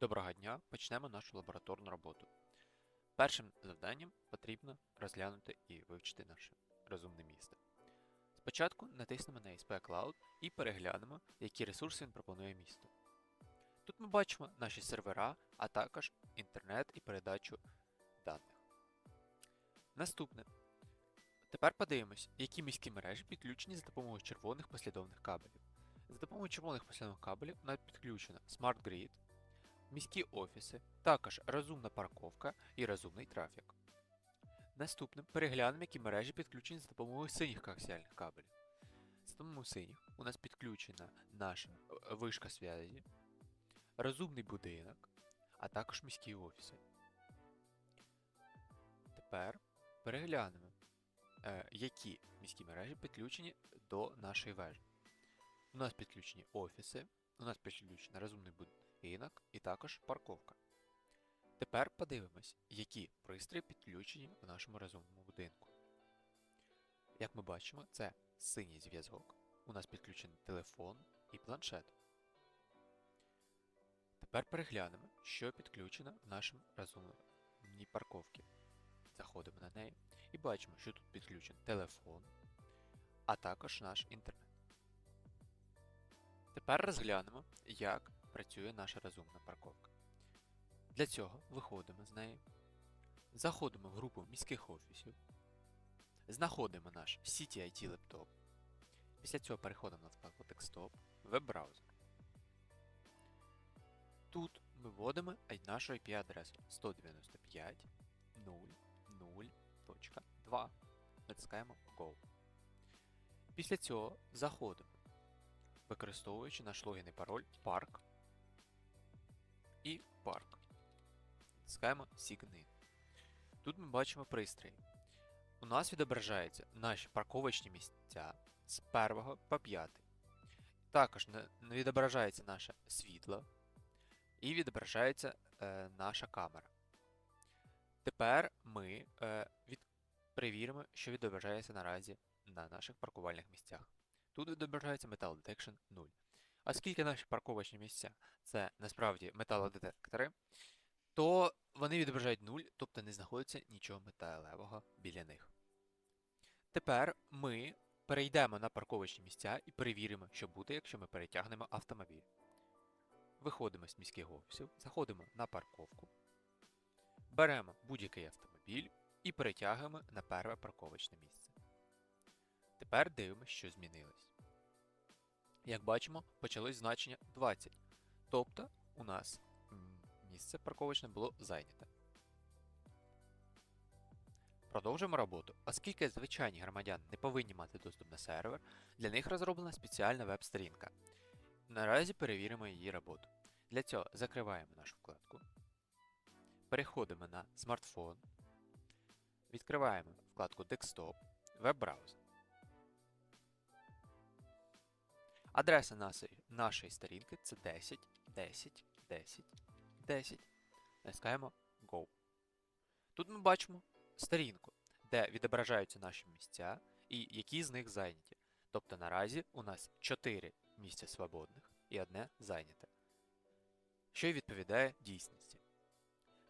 Доброго дня, почнемо нашу лабораторну роботу. Першим завданням потрібно розглянути і вивчити наше розумне місто. Спочатку натиснемо на SP Cloud і переглянемо, які ресурси він пропонує місту. Тут ми бачимо наші сервера, а також інтернет і передачу даних. Наступне. Тепер подивимось, які міські мережі підключені за допомогою червоних послідовних кабелів. За допомогою червоних послідовних кабелів у нас підключено Smart Grid, міські офіси, також розумна парковка і розумний трафік. Наступним переглянемо, які мережі підключені за допомогою синіх коаксіальних кабелів. За допомогою синіх у нас підключена наша е, вишка зв'язі, розумний будинок, а також міські офіси. Тепер переглянемо, е, які міські мережі підключені до нашої вежі. У нас підключені офіси, у нас підключений розумний будинок і також парковка. Тепер подивимось, які пристрої підключені в нашому розумному будинку. Як ми бачимо, це синій зв'язок. У нас підключений телефон і планшет. Тепер переглянемо, що підключено в нашому розумній парковці. Заходимо на неї і бачимо, що тут підключений телефон, а також наш інтернет. Тепер розглянемо, як працює наша розумна парковка. Для цього виходимо з неї, заходимо в групу міських офісів, знаходимо наш City IT лептоп. Після цього переходимо на вкладку Desktop, веб-браузер. Тут ми вводимо нашу IP-адресу 195.0.0.2. Натискаємо Go. Після цього заходимо, використовуючи наш логін і пароль park і парк. Натискаємо Sign-in. Тут ми бачимо пристрої. У нас відображаються наші парковочні місця з 1 по 5. Також відображається наше світло і відображається е, наша камера. Тепер ми е, від... перевіримо, що відображається наразі на наших паркувальних місцях. Тут відображається Metal Detection 0. Оскільки наші парковочні місця це насправді металодетектори, то вони відображають 0, тобто не знаходиться нічого металевого біля них. Тепер ми перейдемо на парковочні місця і перевіримо, що буде, якщо ми перетягнемо автомобіль. Виходимо з міських офісів, заходимо на парковку, беремо будь-який автомобіль і перетягуємо на перше парковочне місце. Тепер дивимося, що змінилось. Як бачимо, почалось значення 20. Тобто у нас місце парковочне було зайняте. Продовжуємо роботу. Оскільки звичайні громадяни не повинні мати доступ на сервер, для них розроблена спеціальна веб-сторінка. Наразі перевіримо її роботу. Для цього закриваємо нашу вкладку, переходимо на смартфон, відкриваємо вкладку Desktop, веб-браузер. Адреса нашої, нашої сторінки це 10, 10, 10, 10. Натискаємо Go. Тут ми бачимо сторінку, де відображаються наші місця і які з них зайняті. Тобто наразі у нас 4 місця свободних і одне зайняте, що й відповідає дійсності.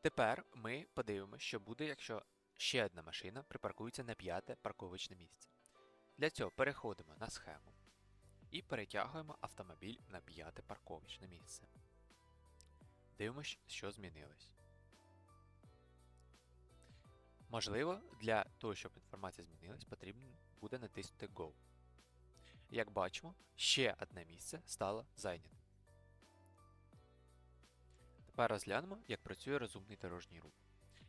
Тепер ми подивимося, що буде, якщо ще одна машина припаркується на п'яте парковочне місце. Для цього переходимо на схему і перетягуємо автомобіль на п'яте парковочне місце. Дивимось, що змінилось. Можливо, для того, щоб інформація змінилась, потрібно буде натиснути Go. Як бачимо, ще одне місце стало зайнятим. Тепер розглянемо, як працює розумний дорожній рух.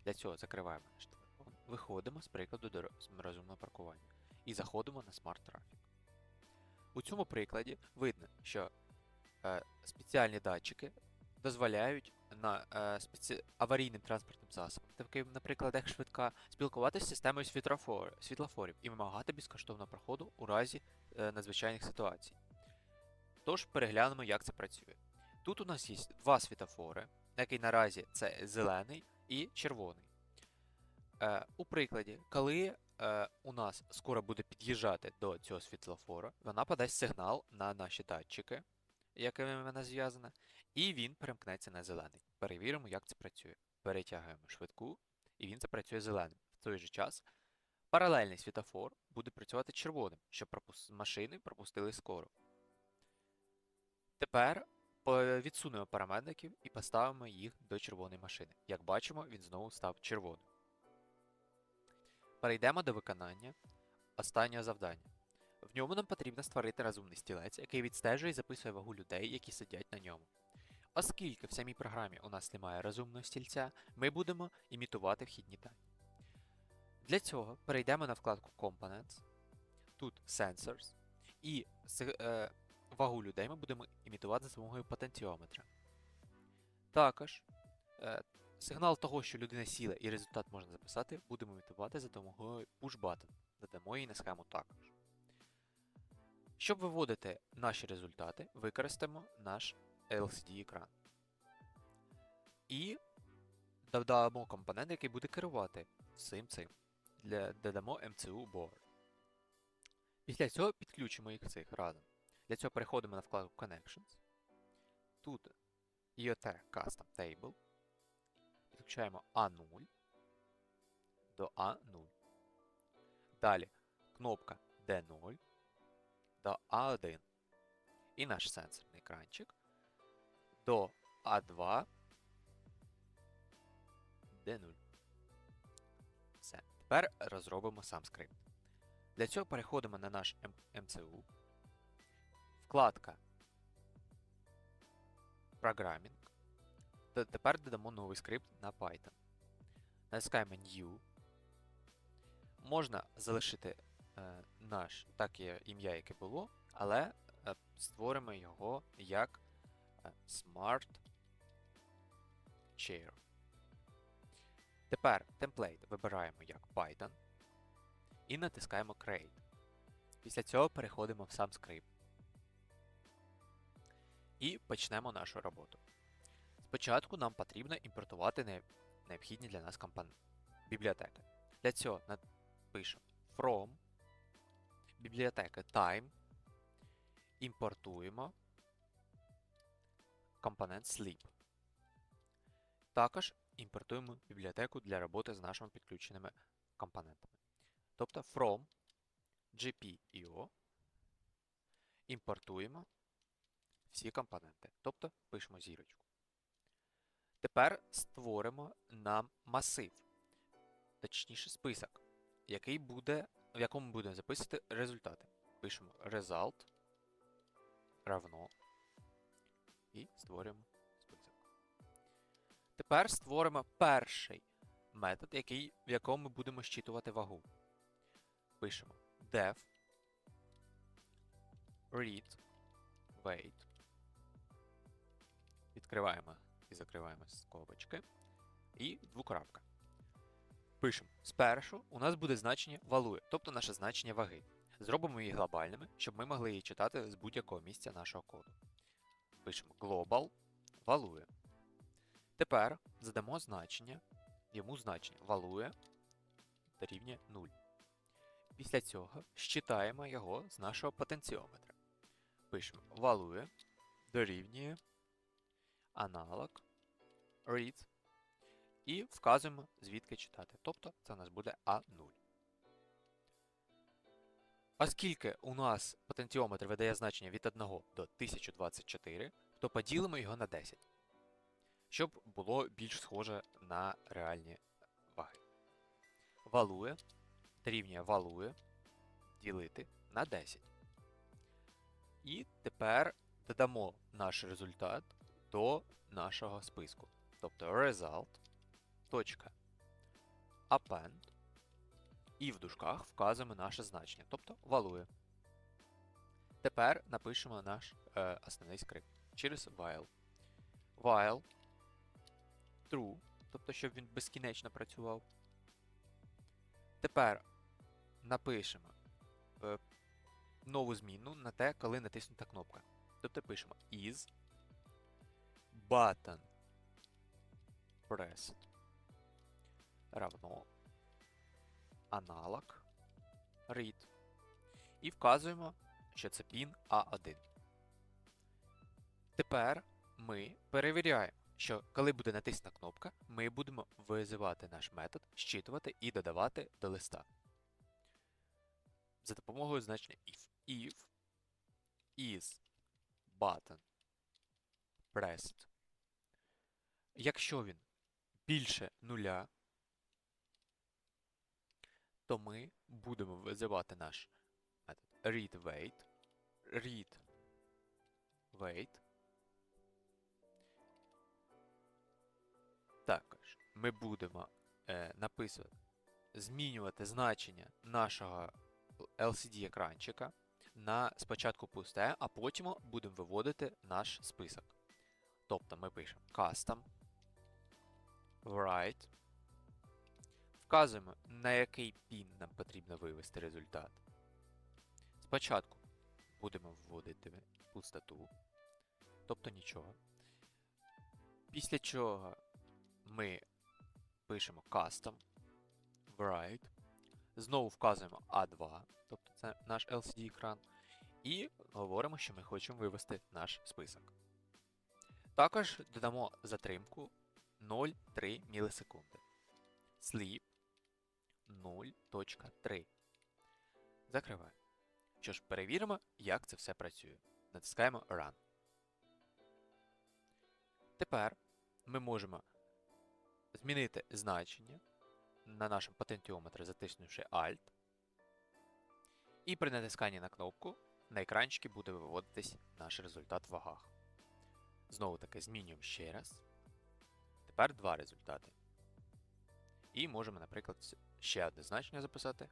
Для цього закриваємо наш телефон, виходимо з прикладу з розумного паркування і заходимо на Smart Traffic. У цьому прикладі видно, що е, спеціальні датчики дозволяють на е, спеці... аварійним транспортним засобам, таким, наприклад, як швидка, спілкуватися з системою світлофор... світлофорів і вимагати безкоштовного проходу у разі е, надзвичайних ситуацій. Тож переглянемо, як це працює. Тут у нас є два світлофори, який наразі це зелений і червоний. Е, у прикладі, коли е, у нас скоро буде під'їжджати до цього світлофора, вона подасть сигнал на наші датчики, якими вона зв'язана, І він перемкнеться на зелений. Перевіримо, як це працює. Перетягуємо швидку, і він запрацює зеленим. В той же час паралельний світофор буде працювати червоним, щоб машини пропустили скоро. Тепер по- відсунемо парамедиків і поставимо їх до червоної машини. Як бачимо, він знову став червоним. Перейдемо до виконання останнього завдання. В ньому нам потрібно створити розумний стілець, який відстежує і записує вагу людей, які сидять на ньому. Оскільки в самій програмі у нас немає розумного стільця, ми будемо імітувати вхідні дані. Для цього перейдемо на вкладку Components, тут Sensors, і е, вагу людей ми будемо імітувати за допомогою потенціометра. Також е, сигнал того, що людина сіла і результат можна записати, будемо імітувати за допомогою push-button. Додамо її на схему також. Щоб виводити наші результати, використаємо наш LCD-екран. І додамо компонент, який буде керувати всім цим. Для, додамо MCU board. Після цього підключимо їх цих разом. Для цього переходимо на вкладку Connections. Тут IoT Custom Table. Підключаємо A0 до A0. Далі кнопка D0 до A1. І наш сенсорний екранчик до A2 D0. Все. Тепер розробимо сам скрипт. Для цього переходимо на наш М- MCU. Вкладка Programming. Тепер додамо новий скрипт на Python. Натискаємо New. Можна залишити е, наш таке ім'я, яке було, але е, створимо його як е, Smart Chair. Тепер темплейт вибираємо як Python і натискаємо Create. Після цього переходимо в сам скрипт. І почнемо нашу роботу. Спочатку нам потрібно імпортувати необхідні для нас компон... бібліотеки. Для цього напишемо from бібліотека time. Імпортуємо компонент sleep. Також імпортуємо бібліотеку для роботи з нашими підключеними компонентами. Тобто from GPIO імпортуємо всі компоненти. Тобто пишемо зірочку. Тепер створимо нам масив, точніше список, який буде, в якому будемо записувати результати. Пишемо result равно і створюємо список. Тепер створимо перший метод, який, в якому ми будемо щитувати вагу. Пишемо def read weight. Відкриваємо і закриваємо скобочки. І двокрапка. Пишемо. Спершу у нас буде значення валує, тобто наше значення ваги. Зробимо її глобальними, щоб ми могли її читати з будь-якого місця нашого коду. Пишемо global валує. Тепер задамо значення, йому значення валує дорівнює 0. Після цього щитаємо його з нашого потенціометра. Пишемо валує дорівнює аналог read і вказуємо, звідки читати. Тобто це у нас буде А0. Оскільки у нас потенціометр видає значення від 1 до 1024, то поділимо його на 10, щоб було більш схоже на реальні ваги. Валує дорівнює валує ділити на 10. І тепер додамо наш результат до нашого списку. Тобто result. append і в дужках вказуємо наше значення, тобто валує. Тепер напишемо наш е, основний скрипт через while. While true, тобто щоб він безкінечно працював. Тепер напишемо е, нову зміну на те, коли натиснута кнопка. Тобто пишемо is button pressed равно аналог read. І вказуємо, що це pin A1. Тепер ми перевіряємо, що коли буде натиснена кнопка, ми будемо визивати наш метод, щитувати і додавати до листа. За допомогою значення if. If is button pressed. Якщо він більше нуля, то ми будемо визивати наш метод readWait, readWait. Також ми будемо е, написувати, змінювати значення нашого LCD-екранчика на спочатку пусте, а потім будемо виводити наш список. Тобто ми пишемо custom, write, вказуємо, на який пін нам потрібно вивести результат. Спочатку будемо вводити пустоту, тобто нічого. Після чого ми пишемо custom, write, знову вказуємо A2, тобто це наш LCD-екран, і говоримо, що ми хочемо вивести наш список. Також додамо затримку 0,3 мілісекунди. Sleep 0.3. Закриваємо. Що ж, перевіримо, як це все працює. Натискаємо Run. Тепер ми можемо змінити значення на нашому потенціометрі, затиснувши Alt. І при натисканні на кнопку на екранчики буде виводитись наш результат в вагах. Знову таки змінюємо ще раз. Тепер два результати. І можемо, наприклад, ще одне значення записати.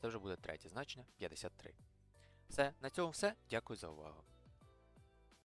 Це вже буде третє значення 53. Все, на цьому все. Дякую за увагу.